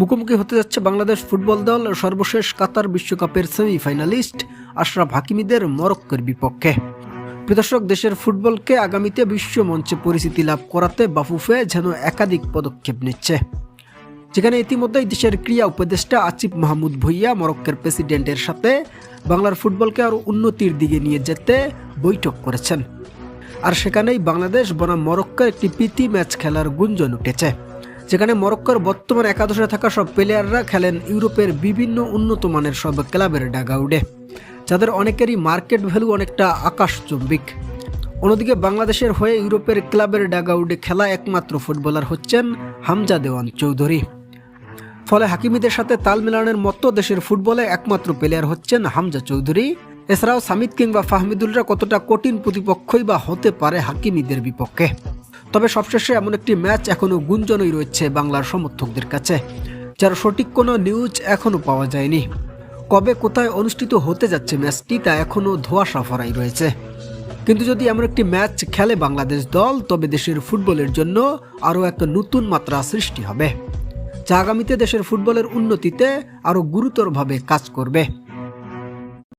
মুখোমুখি হতে যাচ্ছে বাংলাদেশ ফুটবল দল, সর্বশেষ কাতার বিশ্বকাপের সেমিফাইনালিস্ট আশরাফ হাকিমিদের মরক্কোর বিপক্ষে। প্রদর্শক দেশের ফুটবলকে আগামীতে বিশ্ব মঞ্চে পরিচিতি লাভ করাতে বাফুফে যেন একাধিক পদক্ষেপ নিচ্ছে। যেখানে ইতিমধ্যেই দেশের ক্রীড়া উপদেষ্টা আসিফ মাহমুদ ভুইয়া মরক্কের প্রেসিডেন্টের সাথে বাংলার ফুটবলকে আরও উন্নতির দিকে নিয়ে যেতে বৈঠক করেছেন। আর সেখানেই বাংলাদেশ বনাম মরক্কোর একটি প্রীতি ম্যাচ খেলার গুঞ্জন উঠেছে। যেখানে মরক্কোর বর্তমান একাদশে থাকা সব প্লেয়াররা খেলেন ইউরোপের বিভিন্ন উন্নত মানের সব ক্লাবের ডাগাউডে যাদের অনেকেরই মার্কেট ভ্যালু অনেকটা আকাশচুম্বিক। অন্যদিকে বাংলাদেশের হয়ে ইউরোপের ক্লাবের ডাগাউডে খেলা একমাত্র ফুটবলার হচ্ছেন হামজা দেওয়ান চৌধুরী। ফলে হাকিমিদের সাথে তাল মেলানোর মতো দেশের ফুটবলে একমাত্র প্লেয়ার হচ্ছেন হামজা চৌধুরী। এছাড়াও সামিদ কিংবা ফাহমিদুলরা কতটা কঠিন প্রতিপক্ষই বা হতে পারে হাকিমিদের বিপক্ষে। তবে সবশেষে এমন একটি ম্যাচ এখনও গুঞ্জনই রয়েছে বাংলার সমর্থকদের কাছে, যার সঠিক কোনো নিউজ এখনও পাওয়া যায়নি। কবে কোথায় অনুষ্ঠিত হতে যাচ্ছে ম্যাচটি তা এখনও ধোঁয়াশা ফরাই রয়েছে। কিন্তু যদি এমন একটি ম্যাচ খেলে বাংলাদেশ দল, তবে দেশের ফুটবলের জন্য আরও একটা নতুন মাত্রা সৃষ্টি হবে। যা আগামীতে দেশের ফুটবলের উন্নতিতে আরও গুরুতরভাবে কাজ করবে।